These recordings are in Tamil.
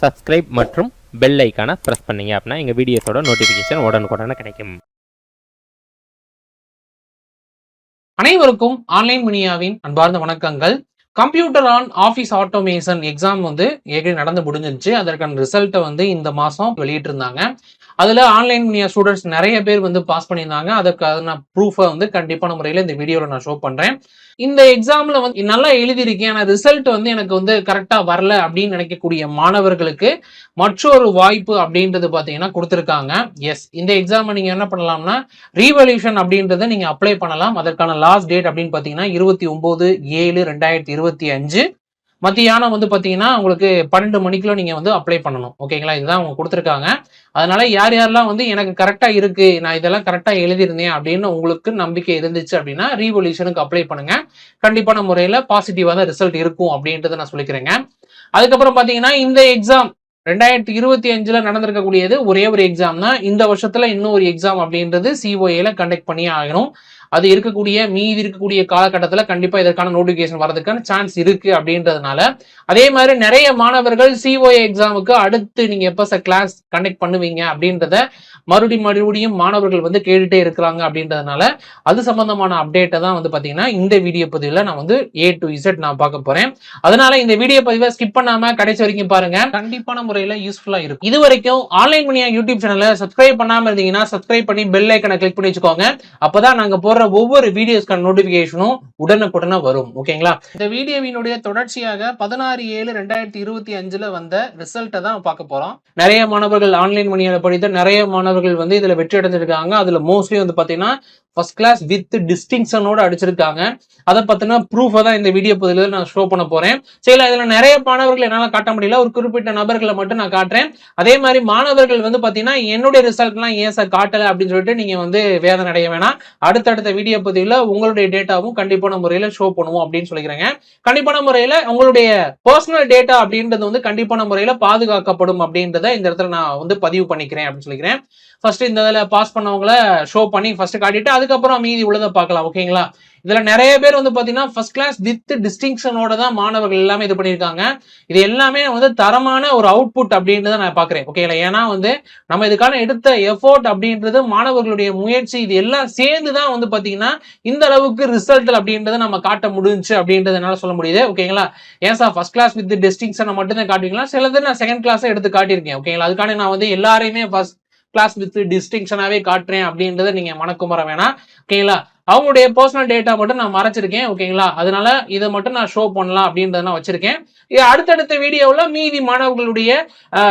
சப்ஸ்கிரைப் மற்றும் பெல் ஐக்கானை ப்ரெஸ் பண்ணீங்க அப்படின்னா எங்கள் வீடியோஸோட நோட்டிஃபிகேஷன் உடனுக்குடனே கிடைக்கும். அனைவருக்கும் ஆன்லைன் மணியாவின் அன்பார்ந்த வணக்கங்கள். Computer on office automation exam வந்து ஏற்கனவே நடந்து முடிஞ்சிருச்சு. அதற்கான ரிசல்ட்டை வந்து இந்த மாதம் வெளியிட்டிருந்தாங்க. அதில் ஆன்லைன் மணியா ஸ்டூடெண்ட்ஸ் நிறைய பேர் வந்து பாஸ் பண்ணியிருந்தாங்க. அதுக்கான ப்ரூஃபை வந்து கண்டிப்பான முறையில் இந்த வீடியோவில் நான் ஷோ பண்ணுறேன் இந்த எக்ஸாமில் வந்து நல்லா எழுதியிருக்கேன். ஆனால் ரிசல்ட் வந்து எனக்கு வந்து கரெக்டாக வரல அப்படின்னு நினைக்கக்கூடிய மாணவர்களுக்கு மற்றொரு வாய்ப்பு அப்படின்றது பார்த்தீங்கன்னா கொடுத்துருக்காங்க. எஸ் இந்த எக்ஸாமை நீங்கள் என்ன பண்ணலாம்னா ரீவல்யூஷன் அப்படின்றத நீங்கள் அப்ளை பண்ணலாம். அதற்கான லாஸ்ட் டேட் அப்படின்னு பார்த்தீங்கன்னா இருபத்தி ஒம்பது ஏழு ரெண்டாயிரத்தி இருபத்தி அஞ்சு. மத்தியானம் வந்து பார்த்தீங்கன்னா உங்களுக்கு பன்னெண்டு மணிக்குள்ள நீங்கள் வந்து அப்ளை பண்ணணும். ஓகேங்களா இதுதான் அவங்க கொடுத்துருக்காங்க. அதனால யார் யாரெல்லாம் வந்து எனக்கு கரெக்டாக இருக்கு நான் இதெல்லாம் கரெக்டாக எழுதியிருந்தேன் அப்படின்னு உங்களுக்கு நம்பிக்கை இருந்துச்சு அப்படின்னா ரீவொல்யூஷனுக்கு அப்ளை பண்ணுங்க. கண்டிப்பான முறையில் பாசிட்டிவாக தான் ரிசல்ட் இருக்கும் அப்படின்றத நான் சொல்லிக்கிறேங்க. அதுக்கப்புறம் பார்த்தீங்கன்னா இந்த எக்ஸாம் ரெண்டாயிரத்தி இருபத்தி அஞ்சுல நடந்திருக்கக்கூடியது ஒரே ஒரு எக்ஸாம் தான். இந்த வருஷத்துல இன்னும் ஒரு எக்ஸாம் அப்படின்றது சிஓஏல கண்டக்ட் பண்ணி ஆகணும். அது இருக்கக்கூடிய மீதி இருக்கக்கூடிய காலகட்டத்தில் கண்டிப்பா இதற்கான நோட்டிபிகேஷன் வரதுக்கான சான்ஸ் இருக்கு அப்படின்றதுனால அதே மாதிரி நிறைய மாணவர்கள் சிஓஏ எக்ஸாமுக்கு அடுத்து நீங்க எப்ப சார் கிளாஸ் கண்டக்ட் பண்ணுவீங்க அப்படின்றத மறுபடியும் மறுபடியும் மாணவர்கள் வந்து கேட்டுட்டே இருக்கிறாங்க அப்படின்றதுனால அது சம்பந்தமான அப்டேட்டை தான் வந்து பாத்தீங்கன்னா இந்த வீடியோ பதிவில் நான் வந்து ஏ டு இசட் நான் பார்க்க போறேன். அதனால இந்த வீடியோ பதிவை ஸ்கிப் பண்ணாம கடைசி வரைக்கும் பாருங்க. கண்டிப்பான முறையில யூஸ்ஃபுல்லா இருக்கும். இது வரைக்கும் ஆன்லைன் மணியா யூடியூப் சேனலை சப்ஸ்கிரைப் பண்ணாம இருந்தீங்கன்னா சப்ஸ்கிரைப் பண்ணி பெல் ஐக்கனை கிளிக் பண்ணி வச்சுக்கோங்க. அப்பதான் நாங்க போடுற ஒவ்வொரு வீடியோஸ்க்கான நோட்டிபிகேஷனும் உடனுக்குடனே வரும். ஓகேங்களா? இந்த வீடியோவினுடைய தொடர்ச்சியாக பதினாறு ஏழு ரெண்டாயிரத்தி இருபத்தி அஞ்சுல வந்த ரிசல்ட்டை தான் பார்க்க போறோம். நிறைய மாணவர்கள் ஆன்லைன் மணியால படித்த நிறைய மாணவர்கள் வந்து இதுல வெற்றி அடைஞ்சிருக்காங்க. அதுல மோஸ்ட்லி வந்து பாத்தீங்கன்னா ஃபர்ஸ்ட் கிளாஸ் வித் டிஸ்டிங்ஷனோட அடிச்சிருக்காங்க. அதை பத்தின ப்ரூஃபை தான் இந்த வீடியோ பதிவில் நான் ஷோ பண்ண போறேன். சரி இதுல நிறைய மாணவர்கள் என்னால காட்ட முடியல. ஒரு குறிப்பிட்ட நபர்களை மட்டும் நான் காட்டுறேன். அதே மாதிரி மாணவர்கள் வந்து பாத்தீங்கன்னா என்னுடைய ரிசல்ட்லாம் ஏன் சார் காட்டல அப்படின்னு சொல்லிட்டு நீங்க வந்து வேதனை அடைய வேணாம். அடுத்தடுத்த வீடியோ பதிவில் உங்களுடைய டேட்டாவும் கண்டிப்பான முறையில் ஷோ பண்ணுவோம் அப்படின்னு சொல்லிக்கிறேங்க. கண்டிப்பான முறையில் உங்களுடைய பர்சனல் டேட்டா அப்படின்றது வந்து கண்டிப்பான முறையில் பாதுகாக்கப்படும் அப்படின்றத இந்த இடத்துல நான் வந்து பதிவு பண்ணிக்கிறேன் அப்படின்னு சொல்லிக்கிறேன். ஃபர்ஸ்ட் இந்த இதில் பாஸ் பண்ணவங்கள ஷோ பண்ணி ஃபர்ஸ்ட் காட்டிட்டு அதுக்கப்புறம் மீதி உள்ளதை பார்க்கலாம் ஓகேங்களா இதுல நிறைய பேர் வந்து பாத்தீங்கன்னா ஃபர்ஸ்ட் கிளாஸ் வித் டிஸ்டிங்ஷனோட தான் மாணவர்கள் எல்லாமே இது பண்ணியிருக்காங்க. இது எல்லாமே வந்து தரமான ஒரு அவுட்புட் அப்படின்றத நான் பாக்குறேன் ஓகேங்களா ஏன்னா வந்து நம்ம இதுக்கான எடுத்த எஃபோர்ட் அப்படின்றது மாணவர்களுடைய முயற்சி இது எல்லாம் சேர்ந்து தான் வந்து பாத்தீங்கன்னா இந்த அளவுக்கு ரிசல்ட் அப்படின்றத நம்ம காட்ட முடிஞ்சு அப்படின்றது என்னால சொல்ல முடியுது ஓகேங்களா ஏன் சார் ஃபர்ஸ்ட் கிளாஸ் வித் டிஸ்டிங்ஷனை மட்டும் தான் காட்டுவீங்களா? சிலது நான் செகண்ட் கிளாஸ் எடுத்து காட்டியிருக்கேன் ஓகேங்களா அதுக்கான நான் வந்து எல்லாரையுமே ஃபர்ஸ்ட் கிளாஸ் வித் டிஸ்டிங்ஷனாவே காட்டுறேன் அப்படின்றத நீங்க மனக்குமர வேணாம். ஓகேங்களா அவங்களுடைய பர்சனல் டேட்டா மட்டும் நான் மறைச்சிருக்கேன். ஓகேங்களா அதனால இதை மட்டும் நான் ஷோ பண்ணலாம் அப்படின்றத நான் வச்சிருக்கேன். இது அடுத்தடுத்த வீடியோவில் மீதி மாணவர்களுடைய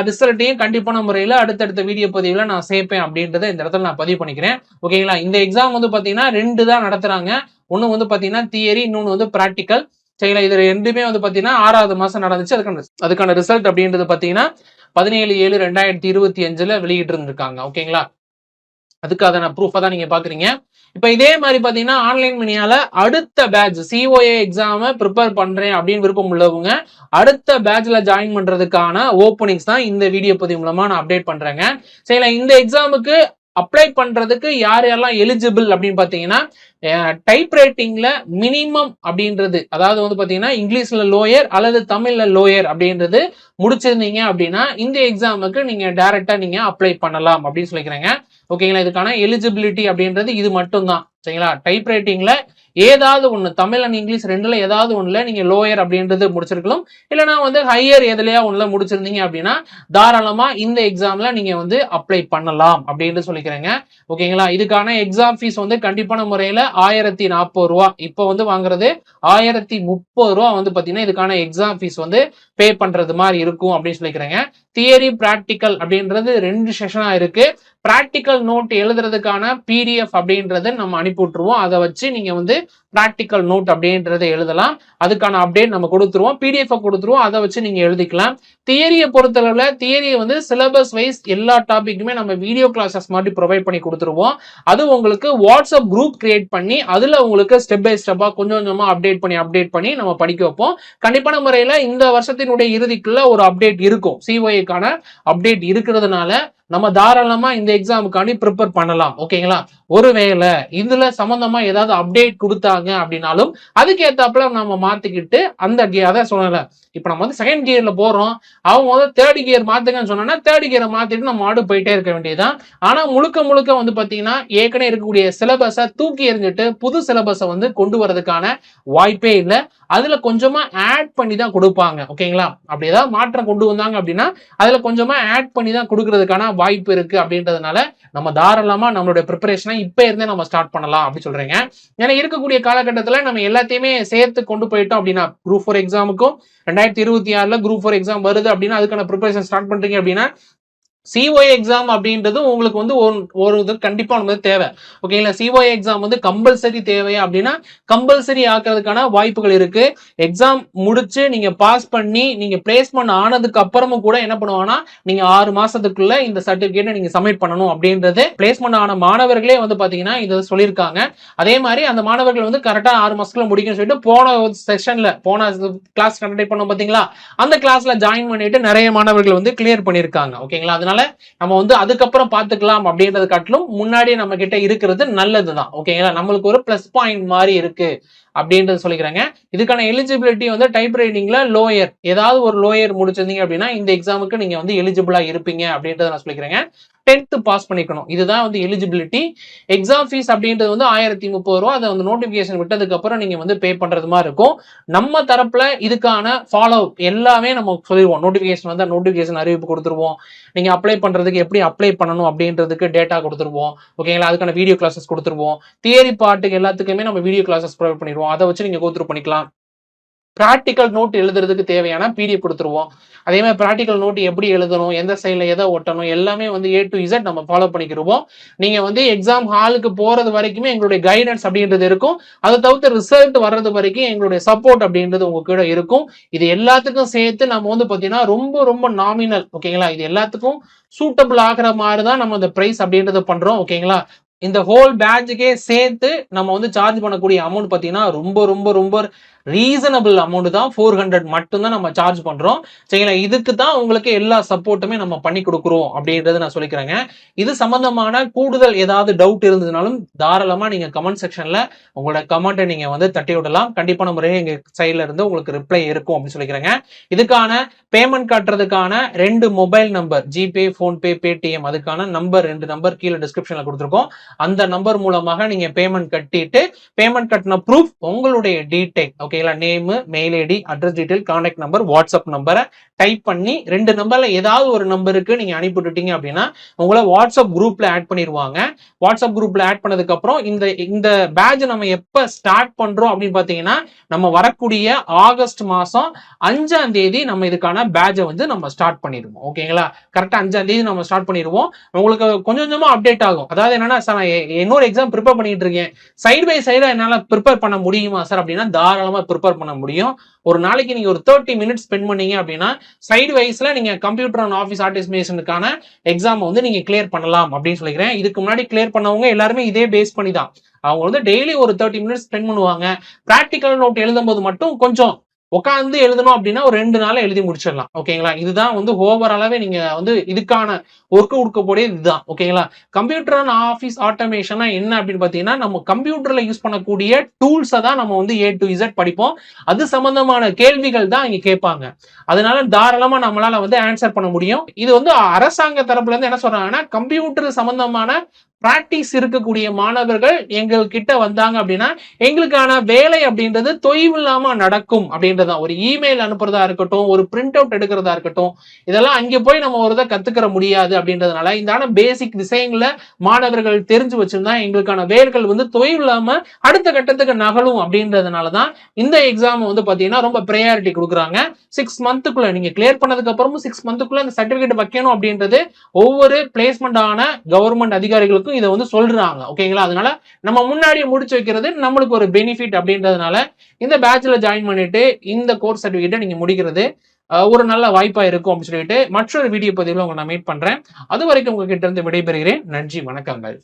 ரிசல்ட்டையும் கண்டிப்பான முறையில் அடுத்தடுத்த வீடியோ பதிவில் நான் சேர்ப்பேன் அப்படின்றத இந்த இடத்துல நான் பதிவு பண்ணிக்கிறேன். ஓகேங்களா இந்த எக்ஸாம் வந்து பார்த்தீங்கன்னா ரெண்டு தான் நடத்துறாங்க. ஒன்று வந்து பார்த்தீங்கன்னா தியரி இன்னொன்று வந்து ப்ராக்டிக்கல் சரிங்களா? இது ரெண்டுமே வந்து பார்த்தீங்கன்னா ஆறாவது மாதம் நடந்துச்சு. அதுக்கான அதுக்கான ரிசல்ட் அப்படின்றது பார்த்தீங்கன்னா பதினேழு ஏழு ரெண்டாயிரத்தி இருபத்தி அஞ்சுல வெளியிட்டு இருந்திருக்காங்க ஓகேங்களா? அதுக்கு அதை நான் ப்ரூஃபா தான் நீங்க பாக்குறீங்க. இப்ப இதே மாதிரி பாத்தீங்கன்னா ஆன்லைன் மணியால அடுத்த பேட்ச் சிஓஏ எக்ஸாம ப்ரிப்பேர் பண்றேன் அப்படின்னு விருப்பம் உள்ளவங்க அடுத்த பேட்ச்ல ஜாயின் பண்றதுக்கான ஓப்பனிங்ஸ் தான் இந்த வீடியோ பதிவு மூலமா நான் அப்டேட் பண்றேங்க. சரிங்களா? இந்த எக்ஸாமுக்கு அப்ளை பண்றதுக்கு யார் யாரெல்லாம் எலிஜிபிள் அப்படின்னு பார்த்தீங்கன்னா டைப் ரைட்டிங்ல மினிமம் அப்படின்றது அதாவது வந்து பார்த்தீங்கன்னா இங்கிலீஷ்ல லோயர் அல்லது தமிழ்ல லோயர் அப்படின்றது முடிச்சிருந்தீங்க அப்படின்னா இந்த எக்ஸாமுக்கு நீங்க டைரக்டா நீங்க அப்ளை பண்ணலாம் அப்படின்னு சொல்லிக்கிறேங்க. ஓகேங்களா இதுக்கான எலிஜிபிலிட்டி அப்படின்றது இது மட்டும் தான் சரிங்களா? டைப் ரைட்டிங்ல ஏதாவது ஒன்று தமிழ் அண்ட் இங்கிலீஷ் ரெண்டுல ஏதாவது ஒன்றுல நீங்க லோயர் அப்படின்றது முடிச்சிருக்கலாம். இல்லைனா வந்து ஹையர் எதுலையா ஒன்றுல முடிச்சிருந்தீங்க அப்படின்னா தாராளமா இந்த எக்ஸாம்ல நீங்க வந்து அப்ளை பண்ணலாம் அப்படின்னு சொல்லிக்கிறேங்க. ஓகேங்களா இதுக்கான எக்ஸாம் ஃபீஸ் வந்து கண்டிப்பான முறையில ஆயிரத்தி நாற்பது ரூபா. இப்போ வந்து வாங்குறது ஆயிரத்தி முப்பது ரூபா வந்து பாத்தீங்கன்னா இதுக்கான எக்ஸாம் ஃபீஸ் வந்து பே பண்றது மாதிரி இருக்கும் அப்படின்னு சொல்லிக்கிறேங்க. தியரி பிராக்டிக்கல் அப்படின்றது ரெண்டு செஷனா இருக்கு. ப்ராக்டிக்கல் நோட் எழுதுறதுக்கான பிடிஎஃப் அப்படின்றத நம்ம அனுப்பி விட்டுருவோம். அதை வச்சு நீங்க வந்து ப்ராக்டிக்கல் நோட் அப்படின்றத எழுதலாம். அதுக்கான அப்டேட் நம்ம கொடுத்துருவோம். பிடிஎஃப் கொடுத்துருவோம். அதை வச்சு நீங்க எழுதிக்கலாம். தியரியை பொறுத்தளவில் தியரியை வந்து சிலபஸ் வைஸ் எல்லா டாபிக்குமே நம்ம வீடியோ கிளாஸஸ் மாதிரி ப்ரொவைட் பண்ணி கொடுத்துருவோம். அது உங்களுக்கு வாட்ஸ்அப் குரூப் கிரியேட் பண்ணி அதுல உங்களுக்கு ஸ்டெப் பை ஸ்டெப்பா கொஞ்சம் கொஞ்சமா அப்டேட் பண்ணி அப்டேட் பண்ணி நம்ம படிக்க வைப்போம். கண்டிப்பான முறையில இந்த வருஷத்தினுடைய இறுதிக்குள்ள ஒரு அப்டேட் இருக்கும். சிஓஏக்கான அப்டேட் இருக்கிறதுனால நம்ம தாராளமா இந்த எக்ஸாமுக்காண்டி ப்ரிப்பேர் பண்ணலாம். ஓகேங்களா ஒருவேளை இதுல சம்பந்தமா ஏதாவது அப்டேட் கொடுத்தாங்க அப்படின்னாலும் அதுக்கு ஏத்தாப்புல நம்ம மாத்திக்கிட்டு அந்த கியர் அதான் சொல்லல இப்ப நம்ம வந்து செகண்ட் கியர்ல போறோம். அவங்க வந்து தேர்ட் கியர் மாத்துங்கன்னு சொன்னா தேர்ட் கியரை மாத்திட்டு நம்ம மாடு போயிட்டே இருக்க வேண்டியதுதான். ஆனா முழுக்க முழுக்க வந்து பாத்தீங்கன்னா ஏற்கனவே இருக்கக்கூடிய சிலபஸை தூக்கி எறிஞ்சிட்டு புது சிலபஸை வந்து கொண்டு வரதுக்கான வாய்ப்பே இல்லை. அதுல கொஞ்சமா ஆட் பண்ணி தான் கொடுப்பாங்க ஓகேங்களா அப்படி ஏதாவது மாற்றம் கொண்டு வந்தாங்க அப்படின்னா அதுல கொஞ்சமா ஆட் பண்ணி தான் கொடுக்கறதுக்கான வாய்ப்பு இருக்கு அப்படின்றதுனால நம்ம தாராளமா நம்மளுடைய ப்ரிப்பரேஷனை இப்போ இருந்தே நம்ம ஸ்டார்ட் பண்ணலாம் அப்படின்னு சொல்றீங்க. ஏன்னா இருக்கக்கூடிய காலகட்டத்துல நம்ம எல்லாத்தையுமே சேர்த்து கொண்டு போயிட்டோம் அப்படின்னா குரூப் ஃபோர் எக்ஸாமுக்கும் ரெண்டாயிரத்தி இருபத்தி ஆறுல குரூப் ஃபோர் எக்ஸாம் வருது அப்படின்னா அதுக்கான ப்ரிப்பரேஷன் ஸ்டார்ட் பண்றீங்க அப்படின்னா சிஓஏ எக்ஸாம் அப்படின்றது உங்களுக்கு வந்து ஒரு ஒரு இது கண்டிப்பா தேவை. ஓகேங்களா சிஓஏ எக்ஸாம் வந்து கம்பல்சரி தேவையா அப்படின்னா கம்பல்சரி ஆக்குறதுக்கான வாய்ப்புகள் இருக்கு. எக்ஸாம் முடிச்சு நீங்க பாஸ் பண்ணி நீங்க பிளேஸ்மெண்ட் ஆனதுக்கு அப்புறமும் கூட என்ன பண்ணுவாங்கன்னா நீங்க ஆறு மாசத்துக்குள்ள இந்த சர்டிபிகேட்டை நீங்க சப்மிட் பண்ணணும் அப்படின்றது பிளேஸ்மெண்ட் ஆன மாணவர்களே வந்து பாத்தீங்கன்னா இதை சொல்லியிருக்காங்க. அதே மாதிரி அந்த மாணவர்கள் வந்து கரெக்டாக ஆறு மாசத்துக்குள்ள முடிக்கும்னு சொல்லிட்டு போன செஷன்ல போன கிளாஸ் கண்டக்ட் பண்ணோம் பாத்தீங்களா? அந்த கிளாஸ்ல ஜாயின் பண்ணிட்டு நிறைய மாணவர்கள் வந்து கிளியர் பண்ணியிருக்காங்க. ஓகேங்களா அதனால நம்ம வந்து அதுக்கப்புறம் பார்த்துக்கலாம் அப்படின்றது காட்டிலும் முன்னாடியே நம்ம கிட்ட இருக்கிறது நல்லதுதான். ஓகேங்களா நம்மளுக்கு ஒரு ப்ளஸ் பாயிண்ட் மாதிரி இருக்கு. அப்படின்றது சொல்லிக்கிறாங்க. இதுக்கான எலிஜிபிலிட்டி வந்து டைப் ரைட்டிங்ல லோயர் ஏதாவது ஒரு லோயர் முடிச்சிருந்தீங்க அப்படின்னா இந்த எக்ஸாமுக்கு நீங்க வந்து எலிஜிபிளா இருப்பீங்க அப்படின்றத நான் சொல்லிக்கிறேங்க. டென்த்து பாஸ் பண்ணிக்கணும். இதுதான் வந்து எலிஜிபிலிட்டி எக்ஸாம் ஃபீஸ் அப்படின்றது வந்து ஆயிரத்தி முப்பது ரூபா. அதை வந்து நோட்டிஃபிகேஷன் விட்டதுக்கப்புறம் நீங்கள் வந்து பே பண்ணுறது மாதிரி இருக்கும். நம்ம தரப்பில் இதுக்கான ஃபாலோ எல்லாமே நம்ம சொல்லிடுவோம். நோட்டிஃபிகேஷன் வந்து நோட்டிஃபிகேஷன் அறிவிப்பு கொடுத்துருவோம். நீங்கள் அப்ளை பண்ணுறதுக்கு எப்படி அப்ளை பண்ணணும் அப்படின்றதுக்கு டேட்டா கொடுத்துருவோம். ஓகேங்களா அதுக்கான வீடியோ கிளாஸஸ் கொடுத்துருவோம். தியரி பாட்டுக்கு எல்லாத்துக்குமே நம்ம வீடியோ கிளாஸஸ் ப்ரொவைட் பண்ணிடுவோம். அதை வச்சு நீங்க கோத்ரூ பண்ணிக்கலாம். ப்ராக்டிக்கல் நோட் எழுதுறதுக்கு தேவையான பிடிஎஃப் கொடுத்துருவோம். அதே மாதிரி ப்ராக்டிக்கல் நோட் எப்படி எழுதணும் எந்த சைடில் எதை ஒட்டணும் எல்லாமே வந்து ஏ டு இசட் நம்ம ஃபாலோ பண்ணிக்கிருவோம். நீங்க வந்து எக்ஸாம் ஹாலுக்கு போறது வரைக்குமே எங்களுடைய கைடன்ஸ் அப்படின்றது இருக்கும். அதை தவிர்த்து ரிசல்ட் வர்றது வரைக்கும் எங்களுடைய சப்போர்ட் அப்படின்றது உங்க கூட இருக்கும். இது எல்லாத்துக்கும் சேர்த்து நம்ம வந்து பார்த்தீங்கன்னா ரொம்ப ரொம்ப நாமினல் ஓகேங்களா இது எல்லாத்துக்கும் சூட்டபிள் ஆகிற மாதிரி தான் நம்ம இந்த ப்ரைஸ் அப்படின்றத பண்றோம் ஓகேங்களா இந்த ஹோல் பேட்சுக்கே சேர்த்து நம்ம வந்து சார்ஜ் பண்ணக்கூடிய அமௌண்ட் பார்த்தீங்கன்னா ரொம்ப ரொம்ப ரொம்ப ரீசனபிள் அமௌண்ட் தான். ஃபோர் ஹண்ட்ரட் மட்டும்தான் நம்ம சார்ஜ் பண்ணுறோம் சரிங்களா? இதுக்கு தான் உங்களுக்கு எல்லா சப்போர்ட்டுமே நம்ம பண்ணி கொடுக்குறோம் அப்படின்றத நான் சொல்லிக்கிறேங்க. இது சம்பந்தமான கூடுதல் ஏதாவது டவுட் இருந்ததுனாலும் தாராளமாக நீங்கள் கமெண்ட் செக்ஷன்ல உங்களோட கமெண்ட்டை நீங்கள் வந்து தட்டி விடலாம். கண்டிப்பான முறையில் எங்கள் சைடில் இருந்து உங்களுக்கு ரிப்ளை இருக்கும் அப்படின்னு சொல்லிக்கிறேங்க. இதுக்கான பேமெண்ட் காட்டுறதுக்கான ரெண்டு mobile number GPay PhonePe Paytm அதுக்கான நம்பர் ரெண்டு நம்பர் கீழே டிஸ்கிரிப்ஷனில் கொடுத்துருக்கோம். அந்த நம்பர் மூலமாக நீங்க பேமெண்ட் கட்டிட்டு பேமெண்ட் கட்டின ப்ரூஃப் உங்களுடைய டீடைல் ஓகேங்களா name mail ID address detail contact number WhatsApp நம்பரை டைப் பண்ணி ரெண்டு நம்பர்ல ஏதாவது ஒரு நம்பருக்கு நீங்க அனுப்பி விட்டுட்டீங்க அப்படின்னா உங்களை வாட்ஸ்அப் குரூப்ல ஆட் பண்ணிடுவாங்க வாட்ஸ்அப் குரூப்ல ஆட் பண்ணதுக்கு அப்புறம் இந்த இந்த பேட்ச் நம்ம எப்ப ஸ்டார்ட் பண்றோம் அப்படின்னு பாத்தீங்கன்னா நம்ம வரக்கூடிய ஆகஸ்ட் மாசம் அஞ்சாம் தேதி நம்ம இதுக்கான பேட்சை வந்து நம்ம ஸ்டார்ட் பண்ணிடுவோம் ஓகேங்களா கரெக்டா அஞ்சாம் தேதி நம்ம ஸ்டார்ட் பண்ணிடுவோம். உங்களுக்கு கொஞ்சம் கொஞ்சமா அப்டேட் ஆகும். அதாவது என்னன்னா நான் இன்னொரு எக்ஸாம் ப்ரிப்பேர் பண்ணிட்டு இருக்கேன். சைடு பை சைடா என்னால ப்ரிப்பேர் பண்ண முடியுமா சார் அப்படின்னா தாராளமா ப்ரிப்பேர் பண்ண முடியும். ஒரு நாளைக்கு நீங்க ஒரு தேர்ட்டி மினிட்ஸ் ஸ்பெண்ட் பண்ணீங்க அப்படின்னா சைடு வைஸ்ல நீங்க கம்ப்யூட்டர் அண்ட் ஆஃபீஸ் ஆர்டிஸ்மேஷனுக்கான எக்ஸாம் வந்து நீங்க கிளியர் பண்ணலாம் அப்படின்னு சொல்லிக்கிறேன். இதுக்கு முன்னாடி கிளியர் பண்ணவங்க எல்லாருமே இதே பேஸ் பண்ணி தான் அவங்க வந்து டெய்லி ஒரு தேர்ட்டி மினிட்ஸ் ஸ்பெண்ட் பண்ணுவாங்க. ப்ராக்டிக்கல் நோட் எழுதும்போது மட்டும் கொஞ்சம் உட்காந்து எழுதணும் அப்படின்னா ஒரு ரெண்டு நாள் எழுதி முடிச்சிடலாம். ஓகேங்களா? இதுதான் வந்து ஓவராலாவே நீங்க வந்து இதுக்கான ஒர்க் கொடுக்கக்கூடிய இதுதான். ஓகேங்களா? கம்ப்யூட்டர் அண்ட் ஆஃபீஸ் ஆட்டோமேஷனா என்ன அப்படின்னு பாத்தீங்கன்னா நம்ம கம்ப்யூட்டர்ல யூஸ் பண்ணக்கூடிய டூல்ஸை தான் நம்ம வந்து ஏ டு இசட் படிப்போம். அது சம்பந்தமான கேள்விகள் தான் இங்க கேட்பாங்க. அதனால தாராளமா நம்மளால வந்து ஆன்சர் பண்ண முடியும். இது வந்து அரசாங்க தரப்புல இருந்து என்ன சொல்றாங்கன்னா கம்ப்யூட்டர் சம்பந்தமான பிராக்டிஸ் இருக்கக்கூடிய மாணவர்கள் எங்கள் கிட்ட வந்தாங்க அப்படின்னா எங்களுக்கான வேலை அப்படின்றது தொய்வில்லாம நடக்கும் அப்படின்றதான் ஒரு இமெயில் அனுப்புறதா இருக்கட்டும் ஒரு பிரிண்ட் அவுட் எடுக்கிறதா இருக்கட்டும் இதெல்லாம் அங்கே போய் நம்ம ஒரு இதை கத்துக்கிற முடியாது அப்படின்றதுனால இந்த பேசிக் விஷயங்களை மாணவர்கள் தெரிஞ்சு வச்சிருந்தா எங்களுக்கான வேர்கள் வந்து தொய்வில்லாம அடுத்த கட்டத்துக்கு நகலும் அப்படின்றதுனால தான் இந்த எக்ஸாம் வந்து பாத்தீங்கன்னா ரொம்ப ப்ரையாரிட்டி கொடுக்குறாங்க. சிக்ஸ் மந்த்துக்குள்ள நீங்க கிளியர் பண்ணதுக்கு அப்புறமும் சிக்ஸ் மந்த்துக்குள்ள இந்த சர்டிபிகேட் வைக்கணும் அப்படின்றது ஒவ்வொரு பிளேஸ்மெண்ட் ஆன கவர்மெண்ட் அதிகாரிகளுக்கும் இதை வந்து சொல்றாங்க. ஓகேங்களா? அதனால நம்ம முன்னாடி முடிச்சு வைக்கிறது நம்மளுக்கு ஒரு பெனிஃபிட் அப்படின்றதுனால இந்த பேட்ச்ல ஜாயின் பண்ணிட்டு இந்த கோர்ஸ் சர்டிஃபிகேட்டை நீங்க முடிக்கிறது ஒரு நல்ல வாய்ப்பா இருக்கும் அப்படின்னு சொல்லிட்டு மற்றொரு வீடியோ பதிவில் உங்களை நான் மீட் பண்றேன். அது வரைக்கும் உங்ககிட்ட இருந்து விடைபெறுகிறேன். நன்றி வணக்கங்கள்.